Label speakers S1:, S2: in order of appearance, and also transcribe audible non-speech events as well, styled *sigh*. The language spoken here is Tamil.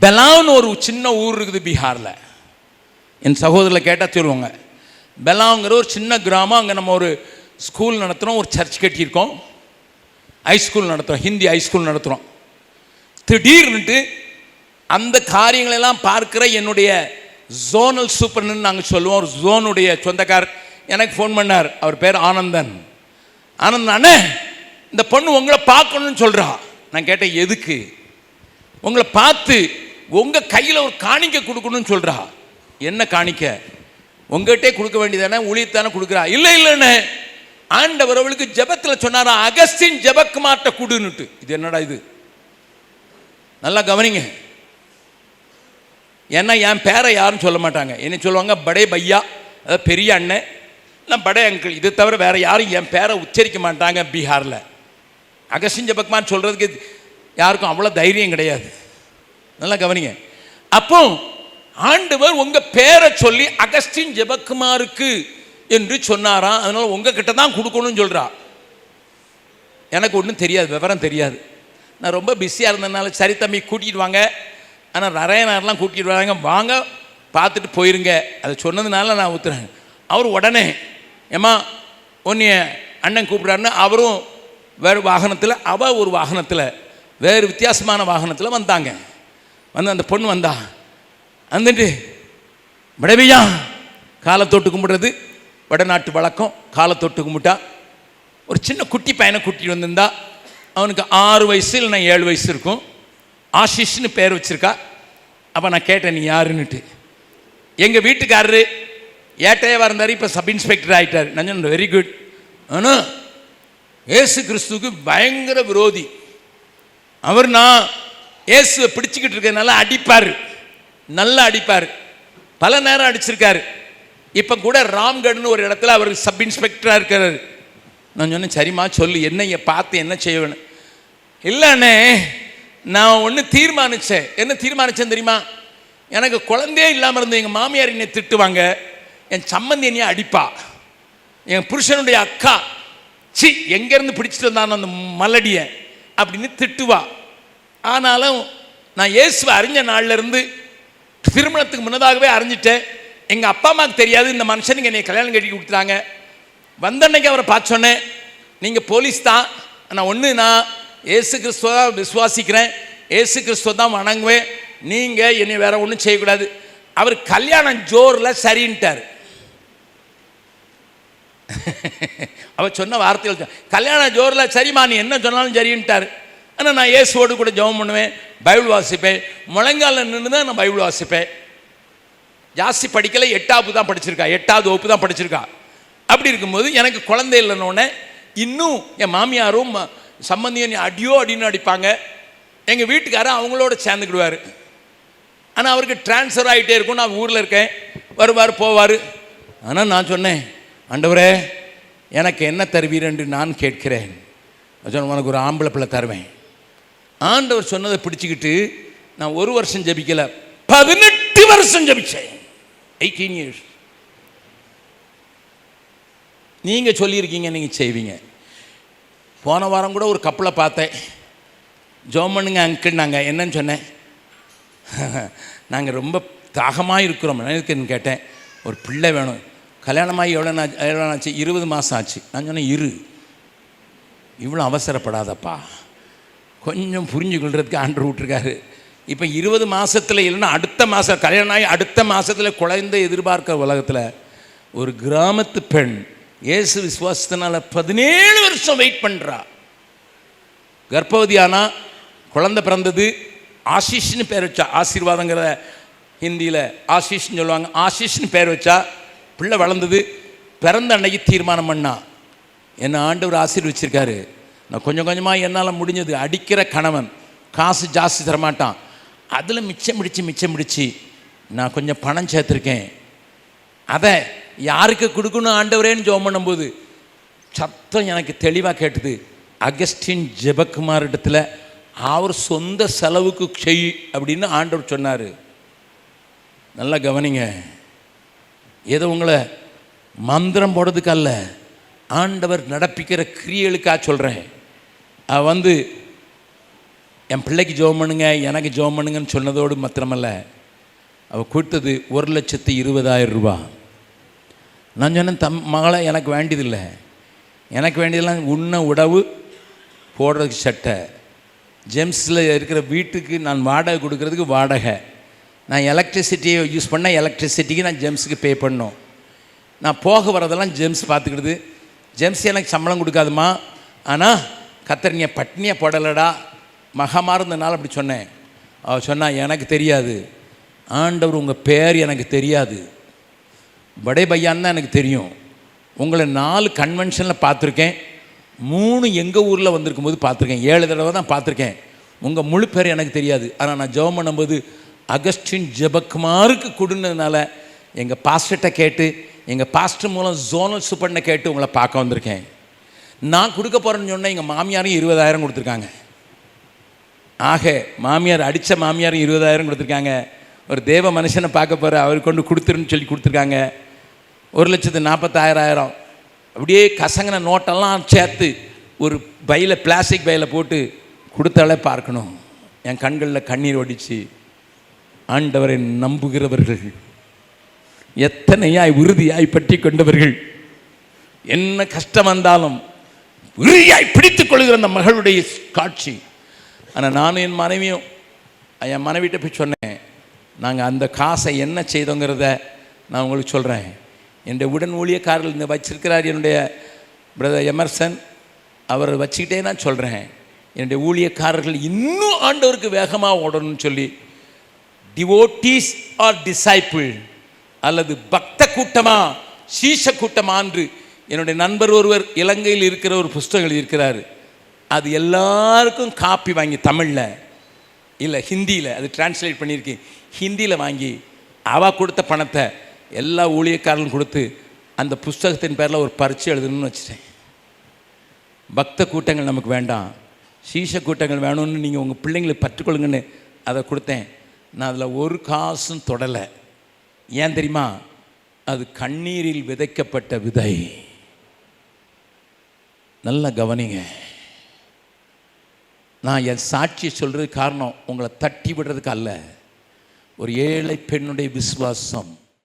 S1: பெலான்னு ஒரு சின்ன ஊர் இருக்குது பீகாரில். என் சகோதரில் கேட்டால் சொல்லுவாங்க பெலாங்கிற ஒரு சின்ன கிராமம் அங்கே நம்ம ஒரு ஸ்கூல் நடத்துகிறோம் ஒரு சர்ச் கட்டியிருக்கோம். ஹைஸ்கூல் நடத்துகிறோம் ஹிந்தி ஹைஸ்கூல் நடத்துகிறோம் திடீர்னுட்டு அந்த காரியங்களெல்லாம் பார்க்குற என்னுடைய ஜோனல் சூப்பர்னு நாங்கள் சொல்லுவோம். ஒரு ஜோனுடைய சொந்தக்கார் எனக்கு ஃபோன் பண்ணார். அவர் பேர் ஆனந்தன். ஆனந்தன் அண்ணே இந்த பொண்ணு உங்களை பார்க்கணும்னு சொல்கிறா நான் கேட்டேன் எதுக்கு? உங்களை பார்த்து உங்கள் கையில் ஒரு காணிக்கை கொடுக்கணும்னு சொல்கிறா என்ன காணிக்க? உங்ககிட்டே கொடுக்க வேண்டியதானே? ஊழியத்தானே கொடுக்குறா? இல்லை இல்லைன்னு ஆண்டவர் அவளுக்கு ஜபத்தில் சொன்னாரா அகஸ்டின் ஜெபக்குமார்ட்ட கொடுன்னுட்டு. இது என்னடா இது? நல்லா கவனிங்க. ஏன்னா என் பேரை யாரும் சொல்ல மாட்டாங்க. என்ன சொல்லுவாங்க படே பையா அதாவது பெரிய அண்ணன் நான் படே அங்கிள். இது தவிர வேற யாரும் என் பேரை உச்சரிக்க மாட்டாங்க பீகாரில். அகஸ்டின் ஜபக்மான் சொல்கிறதுக்கு யாருக்கும் அவ்வளோ தைரியம் கிடையாது. நல்லா கவனிங்க. அப்போ ஆண்டவர் உங்க பேரை சொல்லி அகஸ்டின் ஜெபக்குமாருக்கு என்று சொன்னாராம். அதனால உங்ககிட்ட தான் கொடுக்கணும்னு சொல்றா. எனக்கு ஒன்றும் தெரியாது விவரம் தெரியாது. நான் ரொம்ப பிஸியாக இருந்ததுனால சரி தம்பி கூட்டிகிட்டு வாங்க. ஆனால் நிறைய நேரம்லாம் கூட்டிகிட்டு வராங்க. வாங்க பார்த்துட்டு போயிருங்க. அதை சொன்னதுனால நான் ஊற்றுறேன் அவர் உடனே ஏமா உன்னைய அண்ணன் கூப்பிட்றாருன்னு அவரும் வேறு வாகனத்தில் அவள் ஒரு வாகனத்தில் வேறு வித்தியாசமான வாகனத்தில் வந்தாங்க. வந்து அந்த பொண்ணு வந்தா. வந்துட்டு விடவியா காலை தொட்டு கும்பிடுறது. வடநாட்டு வழக்கம் காலை தொட்டு கும்பிட்டா. ஒரு சின்ன குட்டி பையனை கூட்டிட்டு வந்திருந்தா. அவனுக்கு ஆறு வயசு இல்லைன்னா ஏழு வயசு இருக்கும். ஆஷிஷ்னு பேர் வச்சுருக்கா. அப்போ நான் கேட்டேன் நீ யாருன்னுட்டு? எங்கள் வீட்டுக்காரரு. ஏட்டையவா இருந்தார் இப்போ சப் இன்ஸ்பெக்டர் ஆகிட்டார் நான் சொன்னேன் வெரி குட் ஆனால் ஏசு கிறிஸ்துவுக்கு பயங்கர விரோதி. அவர் நான் இயேசுவை பிடிச்சிக்கிட்டு இருக்கிறதுனால அடிப்பார். நல்லா அடிப்பார். பல நேரம் அடிச்சிருக்காரு. இப்போ கூட ராம்கட்னு ஒரு இடத்துல அவர் சப் இன்ஸ்பெக்டராக இருக்கிறாரு. நான் சொன்னேன் சரிம்மா சொல்லு என்ன பார்த்து என்ன செய்வேன்னு இல்லைண்ணே நான் ஒன்று தீர்மானித்தேன் என்ன தீர்மானித்தேன் தெரியுமா? எனக்கு குழந்தையே இல்லாமல் இருந்த எங்கள் மாமியார் என்னை திட்டுவாங்க. என் சம்மந்தி என்னைய அடிப்பா. என் புருஷனுடைய அக்கா சி எங்கேருந்து பிடிச்சிட்டு வந்தான் அந்த மலடியை அப்படின்னு திட்டுவா. ஆனாலும் நான் இயேசுவை அறிஞ்ச நாள்ல இருந்து திருமணத்துக்கு முன்னதாகவே அறிஞ்சிட்டேன். எங்கள் அப்பா அம்மாவுக்கு தெரியாது இந்த மனுஷனுக்கு என்னை கல்யாணம் கட்டி கொடுத்துட்டாங்க. வந்த அன்னைக்கு அவரை பார்த்தோன்னே நீங்கள் போலீஸ் தான் நான் ஒன்று நான் ஏசு கிறிஸ்துவ தான் விசுவாசிக்கிறேன் ஏசு கிறிஸ்துவ தான் வணங்குவேன் நீங்கள் என்னை வேற ஒன்றும் செய்யக்கூடாது. அவர் கல்யாணம் ஜோரில் சரின்ட்டார். *laughs* அவர் சொன்ன வார்த்தைகள் கல்யாணம் ஜோரில் சரிம்மா நீ என்ன சொன்னாலும் சரின்ட்டார். ஆனால் நான் இயேசுவோடு கூட ஜெபம் பண்ணுவேன் பைபிள் வாசிப்பேன். முழங்கால நின்று தான் நான் பைபிள் வாசிப்பேன். ஜாஸ்தி படிக்கலை எட்டாவது தான் படிச்சிருக்கா எட்டாவது வகுப்பு தான் படிச்சிருக்கா. அப்படி இருக்கும்போது எனக்கு குழந்தை இல்லைன்னொன்னே இன்னும் என் மாமியாரும் ம- சம்பந்தியும் நீ அடியோ அடின்னு அடிப்பாங்க. எங்கள் வீட்டுக்காரர் அவங்களோட சேர்ந்துக்கிடுவார். ஆனால் அவருக்கு ட்ரான்ஸ்ஃபர் ஆகிட்டே இருக்கும் நான் ஊரில் இருக்கேன். வருவார் போவார். ஆனால் நான் சொன்னேன் ஆண்டவரே எனக்கு என்ன தருவீர் என்று நான் கேட்கிறேன். சொன்ன உனக்கு ஒரு ஆம்பளை பிள்ளை தருவேன். ஆண்டவர் சொன்னதை பிடிச்சிக்கிட்டு நான் ஒரு வருஷம் ஜபிக்கல. பதினெட்டு வருஷம் ஜபிச்சேன். எயிட்டீன் இயர்ஸ் நீங்கள் சொல்லியிருக்கீங்க நீங்கள் செய்வீங்க. போன வாரம் கூட ஒரு கப்பலை பார்த்தேன். ஜோம் பண்ணுங்க அங்கிள் நாங்கள் என்னன்னு சொன்னேன். *laughs* நாங்கள் ரொம்ப தாகமாக இருக்கிறோம். என்ன இருக்குன்னு கேட்டேன். ஒரு பிள்ளை வேணும். கல்யாணமாகி எவ்வளோ நாள் எவ்வளோ ஆச்சு? இருபது மாதம் ஆச்சு. நான் சொன்னேன் இரு. இவ்வளோ அவசரப்படாதப்பா. கொஞ்சம் புரிஞ்சுக்கொள்கிறதுக்கு ஆண்டு விட்டுருக்காரு. இப்போ இருபது மாதத்தில் இல்லைன்னா அடுத்த மாதம் கல்யாணம் ஆகி அடுத்த மாதத்தில் குழந்தை எதிர்பார்க்க உலகத்தில் ஒரு கிராமத்து பெண் இயேசு விசுவாசத்தினால் பதினேழு வருஷம் வெயிட் பண்ணுறா கர்ப்பவதி ஆனா குழந்தை பிறந்தது ஆஷிஷ்னு பேர் வச்சா ஆசீர்வாதங்கிற ஹிந்தியில் ஆஷிஷ்னு சொல்லுவாங்க. ஆஷிஷ்னு பேர் வச்சா பிள்ளை வளர்ந்தது பிறந்த அன்னைக்கு தீர்மானம் பண்ணா. என்னை ஆண்டவர் ஆசீர்வச்சிருக்காரு. நான் கொஞ்சம் கொஞ்சமாக என்னால் முடிஞ்சது. அடிக்கிற கணவன் காசு ஜாஸ்தி தரமாட்டான். அதில் மிச்சம் பிடிச்சி மிச்சம் பிடிச்சி நான் கொஞ்சம் பணம் சேர்த்துருக்கேன். அதை யாருக்கு கொடுக்கணும் ஆண்டவரேன்னு ஜோம் பண்ணும்போது சத்தம் எனக்கு தெளிவாக கேட்டது. அகஸ்டின் ஜெபக்குமார் இடத்துல அவர் சொந்த செலவுக்கு செய் அப்படின்னு ஆண்டவர் சொன்னார். நல்லா கவனிங்க. ஏதோ உங்களை மந்திரம் போடுறதுக்கு அல்ல ஆண்டவர் நடப்பிக்கிற கிரியலுக்காக சொல்கிறேன் வந்து என் பிள்ளைக்கு ஜோம் பண்ணுங்க எனக்கு ஜோம் பண்ணுங்கன்னு சொன்னதோடு மாத்திரமல்ல. அவள் கொடுத்தது ஒரு லட்சத்து இருபதாயிரம் ரூபா. நான் சொன்னேன் தம் மகளை எனக்கு வேண்டியதில்லை. எனக்கு வேண்டியதெல்லாம் உண்ண உணவு போடுறதுக்கு சட்டை. ஜெம்ஸில் இருக்கிற வீட்டுக்கு நான் வாடகை கொடுக்கறதுக்கு வாடகை. நான் எலக்ட்ரிசிட்டியை யூஸ் பண்ணால் எலக்ட்ரிசிட்டிக்கு நான் ஜெம்ஸுக்கு பே பண்ணணும் நான் போக வரதெல்லாம் ஜெம்ஸ் பார்த்துக்கிடுது. ஜெம்ஸ் எனக்கு சம்பளம் கொடுக்காதுமா ஆனால் கத்தர் பட்னியை போடலடா. மகமாக இருந்தனால அப்படி சொன்னேன். அவள் சொன்னால் எனக்கு தெரியாது. ஆண்டவர் உங்கள் பேர் எனக்கு தெரியாது. படே பையான்னு தான் எனக்கு தெரியும். உங்களை நாலு கன்வென்ஷனில் பார்த்துருக்கேன். மூணு எங்கள் ஊரில் வந்திருக்கும் போது பார்த்துருக்கேன். ஏழு தடவை தான் பார்த்துருக்கேன். உங்கள் முழு பேர் எனக்கு தெரியாது. ஆனால் நான் ஜெபம் பண்ணும்போது அகஸ்டின் ஜெபக்குமாருக்கு கொடுனதுனால எங்கள் பாஸ்டர்கிட்ட கேட்டு எங்கள் பாஸ்டர் மூலம் ஜோனல் சூப்பர்னை கேட்டு உங்களை பார்க்க வந்திருக்கேன். நான் கொடுக்க போகிறேன்னு சொன்னால் எங்கள் மாமியாரும் இருபதாயிரம் கொடுத்துருக்காங்க. ஆக மாமியார் அடித்த மாமியாரும் இருபதாயிரம் கொடுத்துருக்காங்க. ஒரு தேவ மனுஷனை பார்க்க போகிற அவர் கொண்டு கொடுத்துருன்னு சொல்லி கொடுத்துருக்காங்க. ஒரு லட்சத்து நாற்பத்தாயிரம் அப்படியே கசங்கின நோட்டெல்லாம் சேர்த்து ஒரு பையில் பிளாஸ்டிக் பையில் போட்டு கொடுத்தாலே பார்க்கணும். என் கண்களில் கண்ணீர் ஒடிச்சு ஆண்டவரை நம்புகிறவர்கள் எத்தனையாய் உறுதியாய் பற்றி கொண்டவர்கள். என்ன கஷ்டம் வந்தாலும் உறுதியாய் பிடித்துக் கொள்கிற அந்த மகளுடைய காட்சி. ஆனால் நானும் என் மனைவியும் என் மனைவிட்ட போய் சொன்னேன் நாங்கள் அந்த காசை என்ன செய்தோங்கிறத நான் உங்களுக்கு சொல்கிறேன் என்னுடைய உடன் ஊழியக்காரர்கள் இந்த வச்சிருக்கிறார் என்னுடைய பிரதர் எமர்சன் அவர் வச்சுக்கிட்டே நான் சொல்கிறேன் என்னுடைய ஊழியக்காரர்கள் இன்னும் ஆண்டவருக்கு வேகமாக ஓடணும்னு சொல்லி டிவோட்டீஸ் ஆர் டிசைப்பிள் அல்லது பக்த கூட்டமா சீச கூட்டமா என்று என்னுடைய நண்பர் ஒருவர் இலங்கையில் இருக்கிற ஒரு புஸ்தகம் எழுதியிருக்கிறார். அது எல்லாருக்கும் காப்பி வாங்கி தமிழில் இல்லை ஹிந்தியில் அது டிரான்ஸ்லேட் பண்ணியிருக்கேன் ஹிந்தியில் வாங்கி அவ கொடுத்த பணத்தை எல்லா ஊழியக்காரர்களும் கொடுத்து அந்த புஸ்தகத்தின் பேரில் ஒரு பரிச்சு எழுதணும்னு வச்சுட்டேன். பக்த கூட்டங்கள் நமக்கு வேண்டாம். சீச கூட்டங்கள் வேணும்னு நீங்கள் உங்கள் பிள்ளைங்களை பற்றுக்கொள்ளுங்கன்னு அதை கொடுத்தேன். நான் அதில் ஒரு காசும் தொடலை. ஏன் தெரியுமா? அது கண்ணீரில் விதைக்கப்பட்ட விதை. நல்லா கவனிங்க. நான் என் சாட்சி சொல்கிறது காரணம் உங்களை தட்டி விடுறதுக்கு அல்ல. ஒரு ஏழை பெண்ணுடைய விசுவாசம்.